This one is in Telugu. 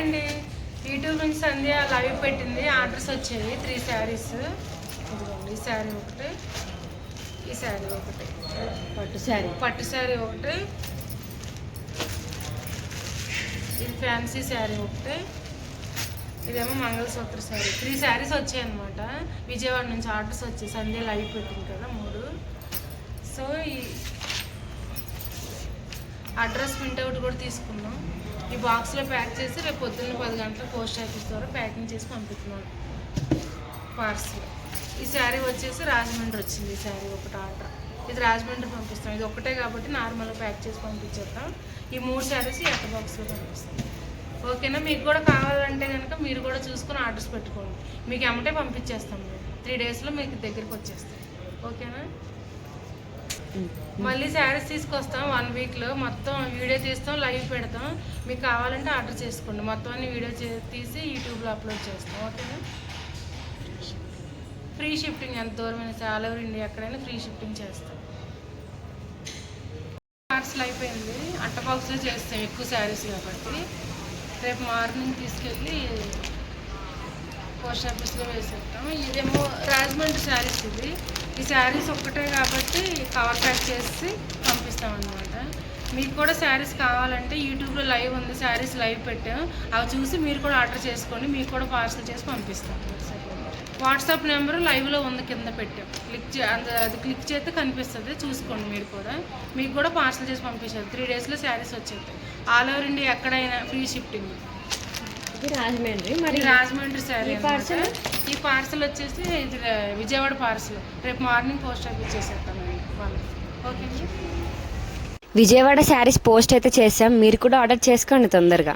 అండి. యూట్యూబ్ నుంచి సంధ్య లైవ్ పెట్టింది. ఆర్డర్స్ వచ్చాయి త్రీ శారీస్. ఇదిగోండి ఈ శారీ ఒకటి ఈ శారీ ఒకటి. పట్టు శారీ. పట్టు శారీ ఒకటి. ఇది ఫ్యాన్సీ శారీ ఒకటి. ఇదేమో మంగళసూత్ర శారీ. త్రీ శారీస్ వచ్చాయి అనమాట విజయవాడ నుంచి ఆర్డర్స్ వచ్చాయి సంధ్య లైవ్ పెట్టింది కదా మూడు. సో ఈ అడ్రస్ ప్రింట్అవుట్ కూడా తీసుకున్నాం ఈ బాక్స్లో ప్యాక్ చేసి రేపు పొద్దున్న పది గంటల పోస్ట్ ఆఫీస్ ద్వారా ప్యాకింగ్ చేసి పంపిస్తున్నాం పార్సల్. ఈ శారీ వచ్చేసి రాజమండ్రి వచ్చింది ఈ శారీ ఒకటి ఆర్డర్. ఇది రాజమండ్రి పంపిస్తాం. ఇది ఒకటే కాబట్టి నార్మల్గా ప్యాక్ చేసి పంపించేద్దాం. ఈ మూడు శారీస్ ఎట్ట బాక్స్లో పంపిస్తాం. ఓకేనా? మీకు కూడా కావాలంటే కనుక మీరు కూడా చూసుకొని ఆర్డర్స్ పెట్టుకోండి. మీకు ఎమ్మటే పంపించేస్తాం మేము. త్రీ డేస్లో మీకు దగ్గరికి వచ్చేస్తాం. ఓకేనా? మళ్ళీ శారీస్ తీసుకొస్తాం వన్ వీక్లో మొత్తం వీడియో తీస్తాం లైవ్ పెడతాం. మీకు కావాలంటే ఆర్డర్ చేసుకోండి. మొత్తం అన్ని వీడియో తీసి యూట్యూబ్లో అప్లోడ్ చేస్తాం. ఓకేనా ఫ్రీ షిఫ్టింగ్ ఎంత దూరమైన ఆల్ ఓవర్ ఇండియా ఎక్కడైనా ఫ్రీ షిఫ్టింగ్ చేస్తాం. పార్సల్ అయిపోయింది. అట్ట బాక్స్లో చేస్తాం ఎక్కువ శారీస్ కాబట్టి. రేపు మార్నింగ్ తీసుకెళ్ళి పోస్ట్ ఆఫీస్లో వేసేస్తాం ఇదేమో రాజమండ్రి శారీస్ ఇది. ఈ శారీస్ ఒక్కటే కాబట్టి కవర్ ప్యాక్ చేసి పంపిస్తాం అనమాట మీకు కూడా శారీస్ కావాలంటే యూట్యూబ్లో లైవ్ ఉంది శారీస్ లైవ్ పెట్టాం అవి చూసి మీరు కూడా ఆర్డర్ చేసుకోండి మీకు కూడా పార్సల్ చేసి పంపిస్తాం. వాట్సాప్ నెంబర్ లైవ్లో ఉంది కింద పెట్టాం. క్లిక్ చే అది క్లిక్ చేస్తే కనిపిస్తుంది. చూసుకోండి మీరు కూడా. మీకు కూడా పార్సల్ చేసి పంపించారు త్రీ డేస్లో శారీస్ వచ్చేస్తాయి. ఆల్ ఓవర్ ఇండియా ఎక్కడైనా ఫ్రీ షిఫ్టింగ్ రాజమండ్రి మరి రాజమండ్రి ఈ parcel? ఈ పార్సల్ వచ్చేసి ఇది విజయవాడ పార్సల్ రేపు మార్నింగ్ పోస్ట్ ఆఫీస్ చేసేస్తామండి వాళ్ళకి ఓకే విజయవాడ శారీస్ పోస్ట్ అయితే చేసాం. మీరు కూడా ఆర్డర్ చేసుకోండి తొందరగా.